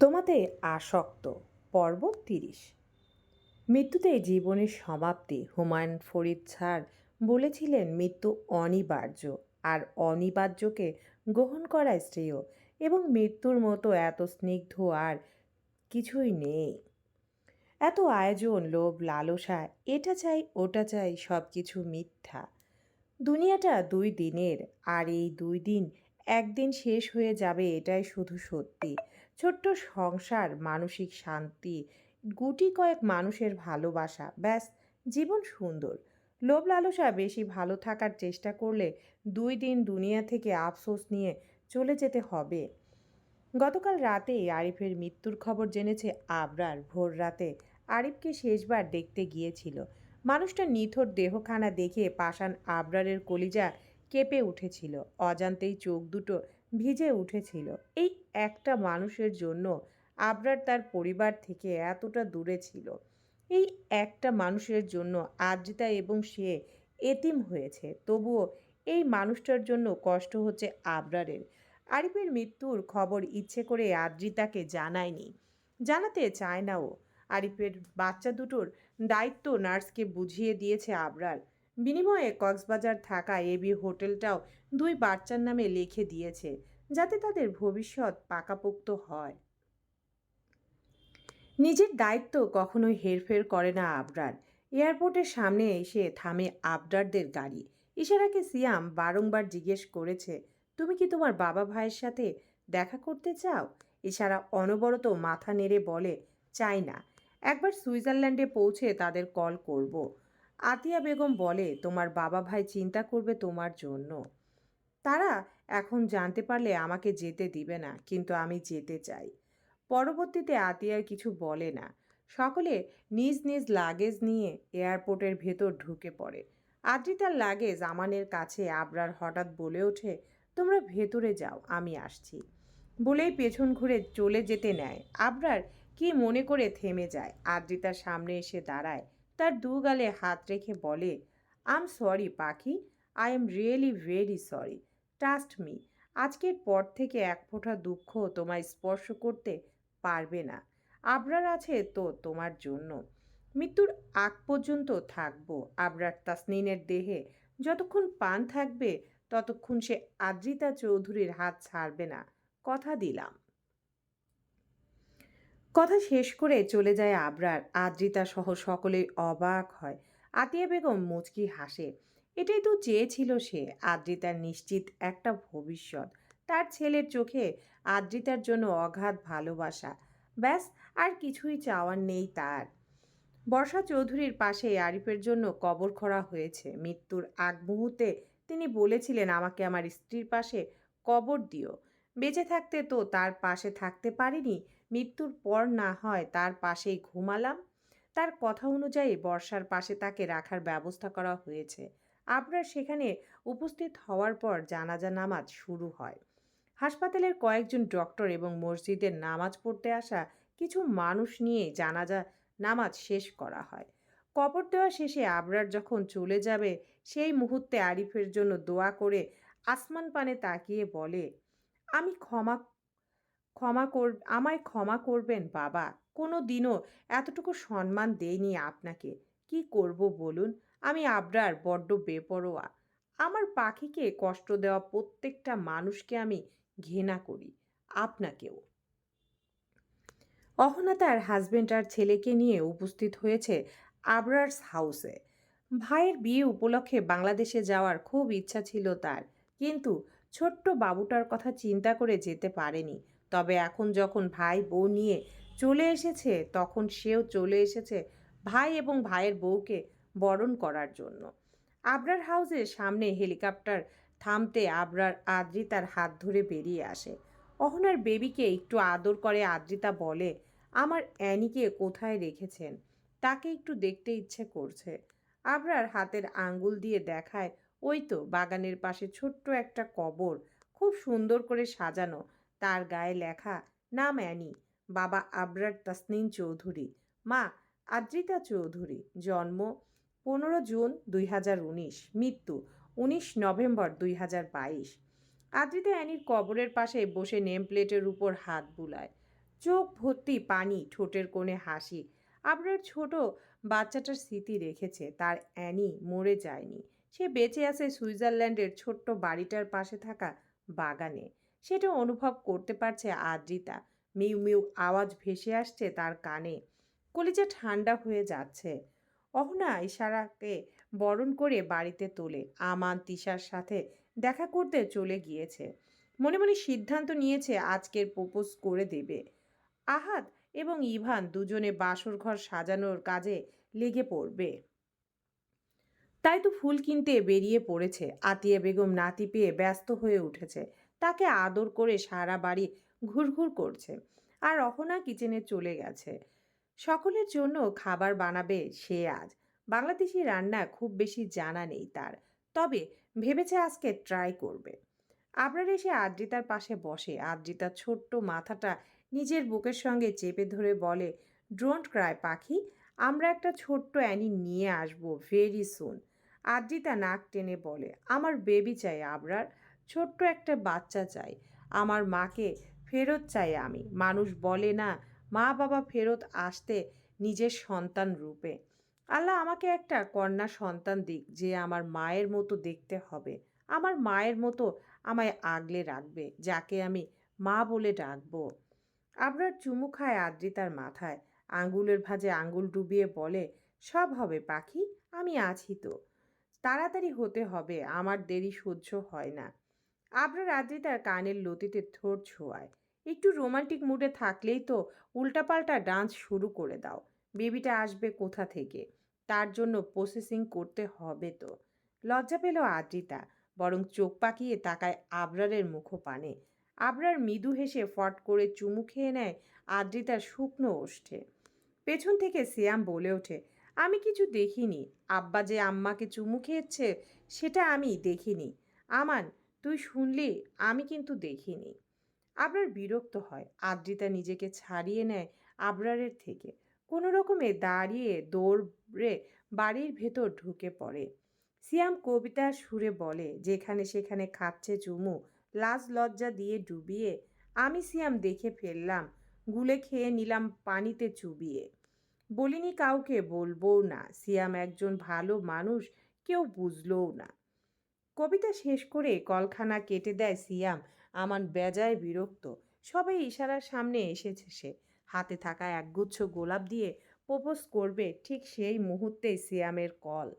তোমাতে আসক্ত। পর্ব তিরিশ। মৃত্যুতে জীবনের সমাপ্তি। হুমায়ুন ফরিদ স্যার বলেছিলেন, মৃত্যু অনিবার্য আর অনিবার্যকে গ্রহণ করাই শ্রেয় এবং মৃত্যুর মতো এত স্নিগ্ধ আর কিছুই নেই। এত আয়োজন, লোভ, লালসা, এটা চাই, ওটা চাই সব কিছু মিথ্যা। দুনিয়াটা দুই দিনের আর এই দুই দিন একদিন শেষ হয়ে যাবে এটাই শুধু সত্যি। ছোট্ট সংসার, মানসিক শান্তি, গুটি কয়েক মানুষের ভালোবাসা, ব্যাস, জীবন সুন্দর। লোভ লালসা বেশি ভালো থাকার চেষ্টা করলে দুই দিন দুনিয়া থেকে আফসোস নিয়ে চলে যেতে হবে। গতকাল রাতে আরিফের মৃত্যুর খবর জেনেছে আবরার। ভোর রাতে আরিফকে শেষবার দেখতে গিয়েছিল। মানুষটা নিথর দেহখানা দেখে পাষাণ আবরারের কলিজা কেঁপে উঠেছিল। অজান্তেই চোখ দুটো ভিজে উঠেছিল। এই একটা মানুষের জন্য আবরার তার পরিবার থেকে এতটা দূরে ছিল। এই একটা মানুষের জন্য আদ্রিতা এবং সে এতিম হয়েছে। তবুও এই মানুষটার জন্য কষ্ট হচ্ছে আবরারের। আরিফের মৃত্যুর খবর ইচ্ছে করে আদ্রিতাকে জানায়নি। জানাতে চায় না ও। আরিফের বাচ্চা দুটোর দায়িত্ব নার্সকে বুঝিয়ে দিয়েছে আবরার। বিনিময়ে কক্সবাজার থাকা এবি হোটেলটাও দুই বাচ্চার নামে লিখে দিয়েছে, যাতে তাদের ভবিষ্যৎ পাকাপোক্ত হয়। নিজের দায়িত্ব কখনোই হেরফের করে না আবরার। এয়ারপোর্টের সামনে এসে থামে আবরারদের গাড়ি। ইশারাকে সিয়াম বারংবার জিজ্ঞেস করেছে, তুমি কি তোমার বাবা ভাইয়ের সাথে দেখা করতে চাও? ইশারা অনবরত মাথা নেড়ে বলে, চাই না। একবার সুইজারল্যান্ডে পৌঁছে তাদের কল করব। আতিয়া বেগম বলে, তোমার বাবা ভাই চিন্তা করবে তোমার জন্য। তারা এখন জানতে পারলে আমাকে যেতে দিবে না, কিন্তু আমি যেতে চাই। পরবর্তীতে আতিয়ার কিছু বলে না। সকলে নিজ নিজ লাগেজ নিয়ে এয়ারপোর্টের ভেতর ঢুকে পড়ে। আদ্রিতার লাগেজ আমানের কাছে আবরার হঠাৎ বলে ওঠে, তোমরা ভেতরে যাও, আমি আসছি। বলেই পেছন ঘুরে চলে যেতে নেয়। আবরার কি মনে করে থেমে যায়, আদ্রিতার সামনে এসে দাঁড়ায়। তার দু গালে হাত রেখে বলে আম সরি পাখি। I am really very sorry trust me আজকের পর থেকে এক ফোঁটা দুঃখ তোমায় স্পর্শ করতে পারবে না। আবরার আছে তো তোমার জন্য। মৃত্যুর আগ পর্যন্ত থাকব। আবরার তাসনিনের দেহে যতক্ষণ পান থাকবে, ততক্ষণ সে আদ্রিতা চৌধুরীর হাত ছাড়বে না। কথা দিলাম। কথা শেষ করে চলে যায় আবরার। আদ্রিতা সহ সকলেই অবাক হয়। আতিয়া বেগম মুচকি হাসে। এটাই তো চেয়েছিল সে, আদ্রিতার নিশ্চিত একটা ভবিষ্যৎ। তার ছেলের চোখে আদ্রিতার জন্য অগাধ ভালোবাসা। ব্যাস, আর কিছুই চাওয়ার নেই তার। বর্ষা চৌধুরীর পাশে আরিফের জন্য কবর খরা হয়েছে। মৃত্যুর আগ মুহূর্তে তিনি বলেছিলেন, আমাকে আমার স্ত্রীর পাশে কবর দিও। বেঁচে থাকতে তো তার পাশে থাকতে পারিনি মৃত্যুর পর না হয় তার পাশেই ঘুমালাম। তার কথা অনুযায়ী বর্ষার পাশে তাকে রাখার ব্যবস্থা করা হয়েছে। আপনার সেখানে উপস্থিত হওয়ার পর জানাজা নামাজ শুরু হয়। হাসপাতালের কয়েকজন ডক্টর এবং মসজিদের নামাজ পড়তে আসা কিছু মানুষ নিয়ে জানাজা নামাজ শেষ করা হয়। কবর দেওয়া শেষে আবরার যখন চলে যাবে, সেই মুহূর্তে আরিফের জন্য দোয়া করে আসমান পানে তাকিয়ে বলে, আমি ক্ষমা ক্ষমা কর, আমায় ক্ষমা করবেন, বাবা। কোনো দিনও এতটুকু সম্মান দেইনি আপনাকে। কি করব বলুন? আমি আবরার বড্ড বেপরোয়া। আমার পাখিকে কষ্ট দেওয়া প্রত্যেকটা মানুষকে আমি ঘৃণা করি, আপনাকেও। অহনা তার হাজবেন্ড আর ছেলেকে নিয়ে উপস্থিত হয়েছে আবরার্স হাউসে ভাইয়ের বিয়ে উপলক্ষে বাংলাদেশে যাওয়ার খুব ইচ্ছা ছিল তার, কিন্তু ছোট্ট বাবুটার কথা চিন্তা করে যেতে পারেনি। তবে এখন যখন ভাই বউ নিয়ে চলে এসেছে, তখন সেও চলে এসেছে ভাই এবং ভাইয়ের বউকে বরণ করার জন্য। আবরার হাউসের সামনে হেলিকপ্টার থামতে আবরার আদ্রিতার হাত ধরে বেরিয়ে আসে। অহনার বেবিকে একটু আদর করে আদ্রিতা বলে, আমার অ্যানিকে কোথায় রেখেছেন? তাকে একটু দেখতে ইচ্ছে করছে। আবরার হাতের আঙ্গুল দিয়ে দেখায়, ওই তো বাগানের পাশে ছোট্ট একটা কবর, খুব সুন্দর করে সাজানো। তার গায়ে লেখা নাম অ্যানি। বাবা আবরার তাসনিন চৌধুরী। মা আদ্রিতা চৌধুরী। জন্ম পনেরো জুন দুই হাজার উনিশ। মৃত্যু উনিশ নভেম্বর দুই হাজার বাইশ। আদ্রিতা অ্যানির কবরের পাশে বসে নেম প্লেটের উপর হাত বুলায়। চোখ ভর্তি পানি, ঠোঁটের কোণে হাসি। আবরার ছোট বাচ্চাটার স্মৃতি রেখেছে। তার অ্যানি মরে যায়নি। সে বেঁচে আছে সুইজারল্যান্ডের ছোট্ট বাড়িটার পাশে থাকা বাগানে। সেটা অনুভব করতে পারছে আদ্রিতা। মিউ মিউ আওয়াজ ভেসে আসছে তার কানে। কলিজা ঠান্ডা হয়ে যাচ্ছে। অহনা ইশারাকে বরণ করে বাড়িতে তোলে। আমান তিশার সাথে দেখা করতে চলে গিয়েছে। মনে মনে সিদ্ধান্ত নিয়েছে আজকের প্রপোজ করে দেবে। আহাদ এবং ইভান দুজনে বাসর ঘর সাজানোর কাজে লেগে পড়বে। তাই তো ফুল কিনতে বেরিয়ে পড়েছে। আতিয়া বেগম নাতি পেয়ে ব্যস্ত হয়ে উঠেছে। তাকে আদর করে সারা বাড়ি ঘুরঘুর করছে আর অহনা কিচেনে চলে গেছে। সকলের জন্য খাবার বানাবে সে আজ। বাংলাদেশি রান্না খুব বেশি জানা নেই তার। তবে ভেবেছে আজকে ট্রাই করবে। আবরার এসে আদ্রিতার পাশে বসে। আদ্রিতার ছোট্ট মাথাটা নিজের বুকের সঙ্গে চেপে ধরে বলে ডোন্ট ক্রাই পাখি। আমরা একটা ছোট্ট অ্যানি নিয়ে আসব ভেরি সুন আদ্রিতা নাক টেনে বলে, আমার বেবি চাই আবরার। ছোট্ট একটা বাচ্চা চাই। আমার মাকে ফেরত চাই আমি। মানুষ বলে না, মা বাবা ফেরত আসতে নিজের সন্তান রূপে। আল্লাহ আমাকে একটা কন্যা সন্তান দিক যে আমার মায়ের মতো দেখতে হবে। আমার মায়ের মতো আমায় আগলে রাখবে, যাকে আমি মা বলে ডাকবো। আবরার চুমু খায় আদ্রিতার মাথায়। আঙ্গুলের ভাঁজে আঙ্গুল ডুবিয়ে বলে, সব হবে পাখি, আমি আছি তো। তাড়াতাড়ি হতে হবে, আমার দেরি সহ্য হয় না। আবরার আদ্রিতার কানের লতিতে ঠোঁট ছোঁয়ায়। একটু রোমান্টিক মুডে থাকলেই তো উল্টাপাল্টা ডান্স শুরু করে দাও। বেবিটা আসবে কোথা থেকে? তার জন্য প্রসেসিং করতে হবে তো। লজ্জা পেল আদ্রিতা, বরং চোখ পাকিয়ে তাকায় আবরারের মুখপানে। আবরার মৃদু হেসে ফট করে চুমু খেয়ে নেয় আদ্রিতার শুকনো ওষ্ঠে। পেছন থেকে সিয়াম বলে ওঠে, আমি কিছু দেখিনি। আব্বা যে আম্মাকে চুমু খেয়েছে, সেটা আমি দেখিনি। আমান তুই শুনলি, আমি কিন্তু দেখিনি। আবরার বিরক্ত হয়। আদ্রিতা নিজেকে ছাড়িয়ে নেয় আবরারের থেকে। কোনো রকমে দাঁড়িয়ে দৌড়ে বাড়ির ভেতর ঢুকে পড়ে। সিয়াম কবিতা সুরে বলে, যেখানে সেখানে খাচ্ছে চুমু, লাজ লজ্জা দিয়ে ডুবিয়ে, আমি সিয়াম দেখে ফেললাম, গুলে খেয়ে নিলাম পানিতে চুবিয়ে। বলিনি কাউকে বলবও না, সিয়াম একজন ভালো মানুষ, কেউ বুঝলও না। কবিতা শেষ করে কলখানা কেটে দেয় সিয়াম। আমার বেজায় বিরক্ত। সবাই ইশারার সামনে এসেছে সে। হাতে থাকা একগুচ্ছ গোলাপ দিয়ে প্রপোজ করবে ঠিক সেই মুহূর্তেই সিয়ামের কল।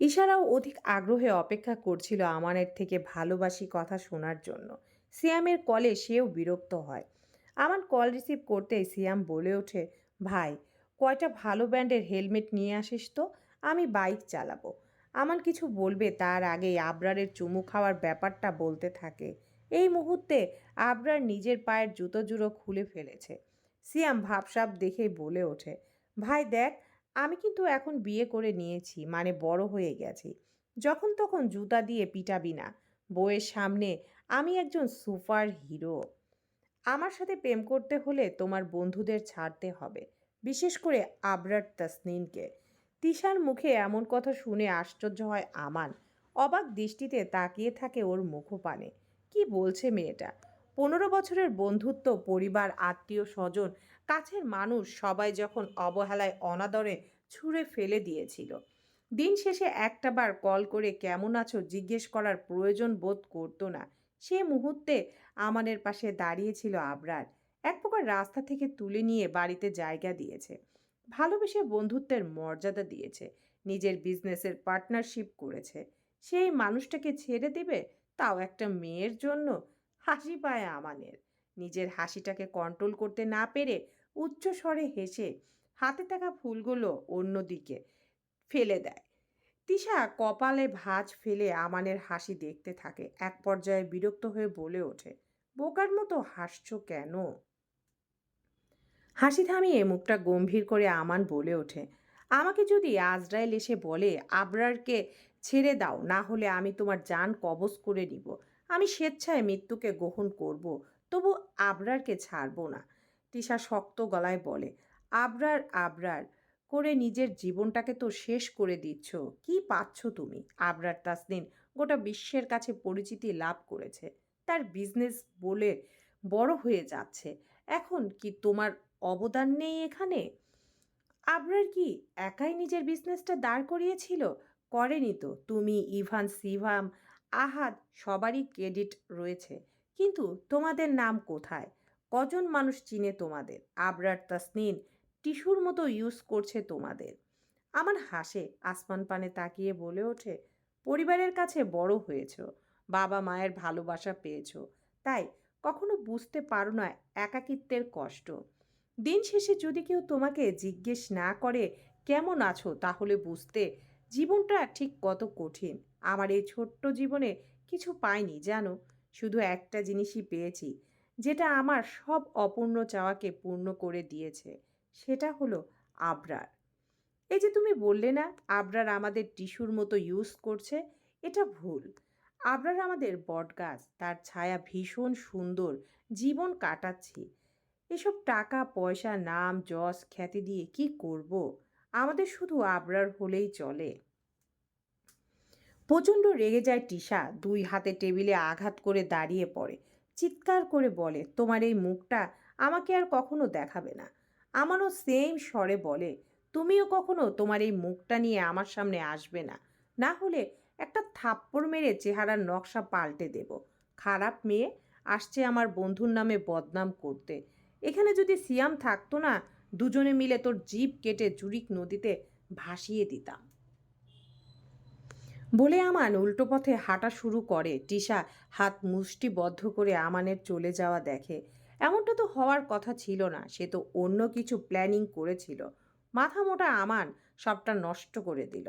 ইশারাও অধিক আগ্রহে অপেক্ষা করছিল আমানের থেকে ভালোবাসি কথা শোনার জন্য। সিয়ামের কলে সেও বিরক্ত হয়। আমার কল রিসিভ করতেই সিয়াম বলে ওঠে, ভাই, কয়টা ভালো ব্র্যান্ডের হেলমেট নিয়ে আসিস তো? আমি বাইক চালাবো। আমান কিছু বলবে তার আগে আবরারের চুমু খাওয়ার ব্যাপারটা বলতে থাকে। এই মুহূর্তে আবরার নিজের পায়ের জুতো জুড়ো খুলে ফেলেছে। সিয়াম ভাবসাব দেখেই বলে ওঠে, ভাই দেখ, আমি কিন্তু এখন বিয়ে করে নিয়েছি মানে বড় হয়ে গেছি। যখন তখন জুতা দিয়ে পিটাবি না। বইয়ের সামনে আমি একজন সুপার হিরো। আমার সাথে প্রেম করতে হলে তোমার বন্ধুদের ছাড়তে হবে। বিশেষ করে আবরার তাসনিনকে তিশার মুখে এমন কথা শুনে আশ্চর্য হয় আমান। অবাক দৃষ্টিতে তাকিয়ে থাকে ওর মুখপানে। কি বলছে মেয়েটা? পনেরো বছরের বন্ধুত্ব, পরিবার, আত্মীয়, স্বজন, কাছের মানুষ সবাই যখন অবহেলায় অনাদরে ছুঁড়ে ফেলে দিয়েছিল। দিন শেষে একটাবার কল করে কেমন আছো জিজ্ঞেস করার প্রয়োজন বোধ করতো না। সে মুহূর্তে আমানের পাশে দাঁড়িয়েছিল আবরার। এক প্রকার রাস্তা থেকে তুলে নিয়ে বাড়িতে জায়গা দিয়েছে। ভালোবেসে বন্ধুত্বের মর্যাদা দিয়েছে, নিজের বিজনেসের পার্টনারশিপ করেছে। সেই মানুষটাকে ছেড়ে দেবে, তাও একটা মেয়ের জন্য? হাসি পায় আমানের নিজের হাসিটাকে কন্ট্রোল করতে না পেরে উচ্চ স্বরে হেসে হাতে থাকা ফুলগুলো অন্যদিকে ফেলে দেয়। তিশা কপালে ভাঁজ ফেলে আমানের হাসি দেখতে থাকে, এক পর্যায়ে বিরক্ত হয়ে বলে ওঠে, বোকার মতো হাসছো কেন? হাসি থামিয়ে মুখটা গম্ভীর করে আমান বলে ওঠে। আমাকে যদি আজরাইল এসে বলে, আবরারকে ছেড়ে দাও, না হলে আমি তোমার জান কবজ করে নিব। আমি স্বেচ্ছায় মৃত্যুকে গ্রহণ করব, তবু আবরারকে ছাড়বো না। তিশা শক্ত গলায় বলে, আবরার আবরার, করে নিজের জীবনটাকে তো শেষ করে দিচ্ছ। কি পাচ্ছ তুমি? আবরার তাসনিন গোটা বিশ্বের কাছে পরিচিতি লাভ করেছে। তার বিজনেস বলে বড় হয়ে যাচ্ছে। এখন কি তোমার অবদান নেই এখানে? আবরার কি একাই নিজের বিজনেসটা দাঁড় করিয়েছিল? করেনি তো। তুমি, ইভান সিভাম আহাদ সবারই ক্রেডিট রয়েছে। কিন্তু তোমাদের নাম কোথায়? কজন মানুষ চিনে তোমাদের? আবরার তাসনিন টিস্যুর মতো ইউজ করছে তোমাদের। আমার হাসে, আসমান পানে তাকিয়ে বলে ওঠে, পরিবারের কাছে বড় হয়েছ, বাবা মায়ের ভালোবাসা পেয়েছ। তাই কখনো বুঝতে পারো না একাকিত্বের কষ্ট। দিন শেষে যদি কেউ তোমাকে জিজ্ঞেস না করে, কেমন আছো? তাহলে বুঝতে জীবনটা ঠিক কত কঠিন। আমার এই ছোট্ট জীবনে কিছু পাইনি, জানো? শুধু একটা জিনিসই পেয়েছি, যেটা আমার সব অপূর্ণ চাওয়াকে পূর্ণ করে দিয়েছে, সেটা হলো আবরার। এই যে তুমি বললে না, আবরার আমাদের টিস্যুর মতো ইউজ করছে, এটা ভুল। আবরার আমাদের বটগাছ, তার ছায়া ভীষণ সুন্দর, জীবন কাটাচ্ছি। এসব টাকা, পয়সা, নাম, যশ, খ্যাতি দিয়ে কি করব? আমাদের শুধু আবরার হলেই চলে। প্রচণ্ড রেগে যায় টিশা। দুই হাতে টেবিলে আঘাত করে দাঁড়িয়ে পড়ে। চিৎকার করে বলে, তোমার এই মুখটা আমাকে আর কখনো দেখাবে না। আমারও সেম স্বরে বলে, তুমিও কখনো তোমার এই মুখটা নিয়ে আমার সামনে আসবে না। না হলে একটা থাপ্পড় মেরে চেহারার নকশা পাল্টে দেব। খারাপ মেয়ে আসছে আমার বন্ধুর নামে বদনাম করতে। এখানে যদি সিয়াম থাকতো না, দুজনে মিলে তোর জিপ কেটে জুরিক নদীতে ভাসিয়ে দিতাম। বলে আমান উল্টো পথে হাঁটা শুরু করে। টিশা হাত মুষ্টিবদ্ধ করে আমানের চলে যাওয়া দেখে। এমনটা তো হওয়ার কথা ছিল না, সে তো অন্য কিছু প্ল্যানিং করেছিল। মাথা মোটা আমান সবটা নষ্ট করে দিল।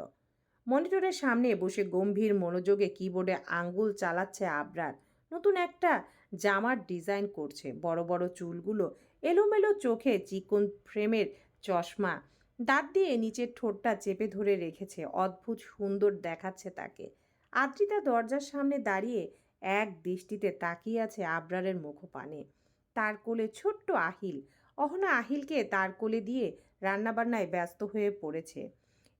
মনিটরের সামনে বসে গম্ভীর মনোযোগে কিবোর্ডে আঙ্গুল চালাচ্ছে আবরার। নতুন একটা জামার ডিজাইন করছে। বড় বড় চুলগুলো এলোমেলো চোখে চিকন ফ্রেমের চশমা। দাঁত দিয়ে নিচের ঠোঁটটা চেপে ধরে রেখেছে। অদ্ভুত সুন্দর দেখাচ্ছে তাকে। আদ্রিতা দরজার সামনে দাঁড়িয়ে এক দৃষ্টিতে তাকিয়ে আছে আবরারের মুখপানে। তার কোলে ছোট্ট আহিল। অহনা আহিলকে তার কোলে দিয়ে রান্নাবান্নায় ব্যস্ত হয়ে পড়েছে।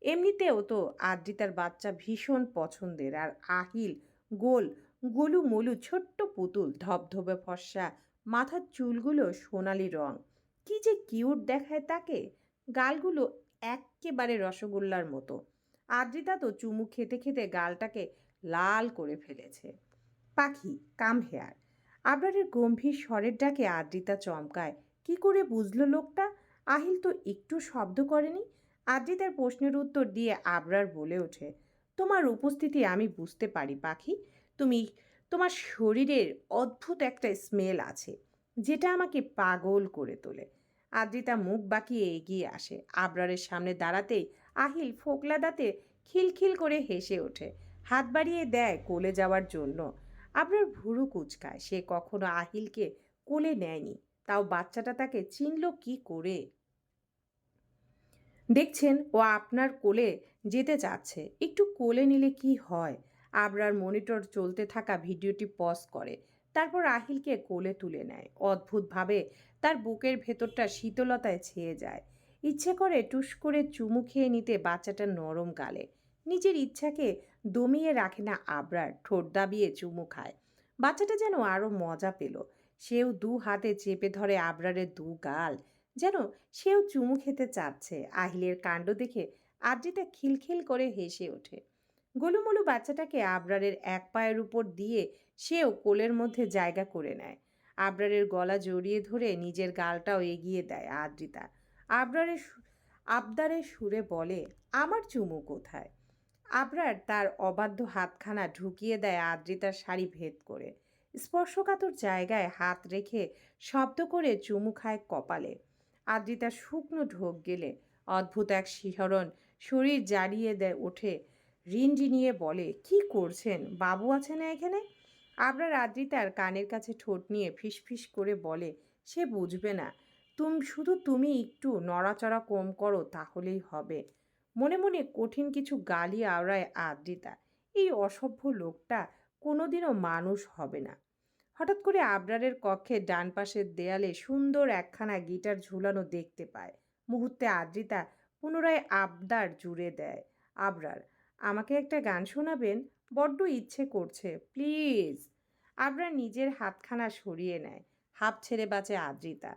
এমনিতেও তো আদ্রিতার বাচ্চা ভীষণ পছন্দের। আর আহিল গোল গোলু মলু ছোট্ট পুতুল, ধবধবে ফর্সা, মাথার চুলগুলো সোনালি রং। কি যে কিউট দেখায় তাকে। গালগুলো এক্কেবারে রসগোল্লার মতো। আদ্রিতা তো চুমু খেতে খেতে গালটাকে লাল করে ফেলেছে। পাখি, কাম হেয়ার। আবরারের গম্ভীর স্বরের ডাকে আদ্রিতা চমকায়। কি করে বুঝলো লোকটা? আহিল তো একটু শব্দ করেনি। আদ্রিতার প্রশ্নের উত্তর দিয়ে আবরার বলে ওঠে, তোমার উপস্থিতি আমি বুঝতে পারি, পাখি। তুমি, তোমার শরীরের অদ্ভুত একটা স্মেল আছে, যেটা আমাকে পাগল করে তোলে। আদ্রিতা মুখ বাঁকিয়ে এগিয়ে আসে। আবরারের সামনে দাঁড়াতেই আহিল ফোকলা দাঁতে খিলখিল করে হেসে ওঠে। হাত বাড়িয়ে দেয় কোলে যাওয়ার জন্য। আবরার ভুরু কুচকায়। সে কখনো আহিলকে কোলে নেয়নি। তাও বাচ্চাটা তাকে চিনল কি করে? দেখছেন, ও আপনার কোলে যেতে চাচ্ছে। একটু কোলে নিলে কি হয়? আবরার মনিটর চলতে থাকা ভিডিওটি পজ করে। তারপর আহিলকে কোলে তুলে নেয়। অদ্ভুতভাবে তার বুকের ভেতরটা শীতলতায় ছেয়ে যায়। ইচ্ছে করে টুস করে চুমু খেয়ে নিতে বাচ্চাটা নরম গালে। নিজের ইচ্ছাকে দমিয়ে রাখে না আবরার, ঠোঁট দাবিয়ে চুমু খায়। বাচ্চাটা যেন আরও মজা পেল। সেও দু হাতে চেপে ধরে আবরারের দু গাল। যেন সেও চুমু খেতে চাচ্ছে। আহিলের কাণ্ড দেখে আদ্রিতা খিলখিল করে হেসে ওঠে। গোলুমলু বাচ্চাটাকে আবরারের এক পায়ের উপর দিয়ে সেও কোলের মধ্যে জায়গা করে নেয়। আবরারের গলা জড়িয়ে ধরে নিজের গালটাও এগিয়ে দেয় আদ্রিতা। আবরারের আবদারের সুরে বলে, আমার চুমু কোথায়? আবরার তার অবাধ্য হাতখানা ঢুকিয়ে দেয় আদ্রিতার শাড়ি ভেদ করে। স্পর্শকাতর জায়গায় হাত রেখে শব্দ করে চুমু খায় কপালে। আদ্রিতা শুকনো ঢোক গেলে অদ্ভুত এক শিহরণ শরীর জ্বালিয়ে দেয় ওঠে রিনরিনিয়ে বলে, কি করছেন? বাবু আছে না এখানে? আবরার আদ্রিতার কানের কাছে ঠোঁট নিয়ে ফিসফিস করে বলে, সে বুঝবে না। তুম, শুধু তুমি একটু নড়াচড়া কম করো, তাহলেই হবে। মনে মনে কঠিন কিছু গালি আওড়ায় আদ্রিতা, এই অসভ্য লোকটা কোনোদিনও মানুষ হবে না। হঠাৎ করে আবরারের কক্ষের ডান পাশের দেয়ালে সুন্দর একখানা গিটার ঝুলানো দেখতে পায়। মুহূর্তে আদ্রিতা পুনরায় আবদার জুড়ে দেয় আবরার। আমাকে একটা গান শোনাবেন? বড্ড ইচ্ছে করছে। প্লিজ। আবরার নিজের হাতখানা সরিয়ে নেয়। হাঁপ ছেড়ে বাঁচে আদ্রিতা।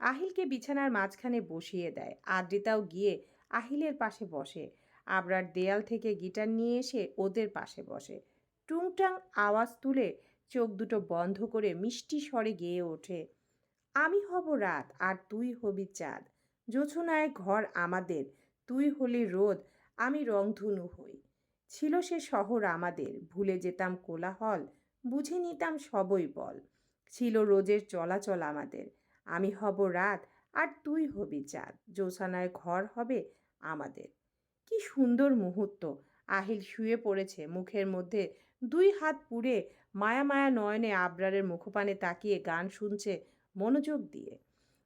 আহিলকে বিছানার মাঝখানে বসিয়ে দেয়। আদ্রিতাও গিয়ে আহিলের পাশে বসে। আবরার দেয়াল থেকে গিটার নিয়ে এসে ওদের পাশে বসে। টুংটাং আওয়াজ তুলে চোখ দুটো বন্ধ করে মিষ্টি স্বরে গেয়ে ওঠে, আমি হব রাত আর তুই হবি চাঁদ। জোছনায় ঘর আমাদের। তুই হলি রোদ। আমি রংধনু হই। ছিল সে শহর আমাদের। ভুলে যেতাম কোলাহল, বুঝে নিতাম সবই বল। ছিল রোজের চলাচল আমাদের। আমি হব রাত, আর তুই হবি চাঁদ। জোছানায় ঘর হবে আমাদের। কি সুন্দর মুহূর্ত। আহিল শুয়ে পড়েছে, মুখের মধ্যে দুই হাত পুড়ে মায়া মায়া নয়নে আবরারের মুখপানে তাকিয়ে গান শুনছে মনোযোগ দিয়ে।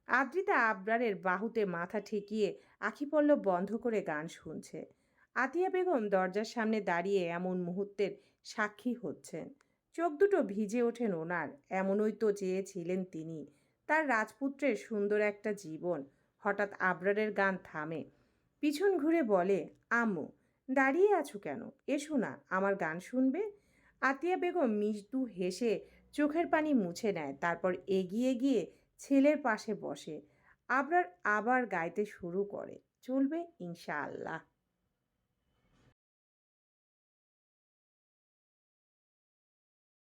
আদ্রিতা আবরারের বাহুতে মাথা ঠেকিয়ে আখিপল্লব বন্ধ করে গান শুনছে। আতিয়া বেগম দরজার সামনে দাঁড়িয়ে এমন মুহূর্তের সাক্ষী হচ্ছেন। চোখ দুটো ভিজে ওঠেন ওনার, এমনই তো চেয়েছিলেন তিনি। তার রাজপুত্রের সুন্দর একটা জীবন, হঠাৎ আবরারের গান থামে। পিছন ঘুরে বলে, আম্মু, দাঁড়িয়ে আছো কেন? এসো না, আমার গান শুনবে? আতিয়া বেগম মৃদু হেসে চোখের পানি মুছে নেয়, তারপর এগিয়ে গিয়ে ছেলের পাশে বসে। আবরার আবার গাইতে শুরু করে, চলবে ইনশাআল্লাহ।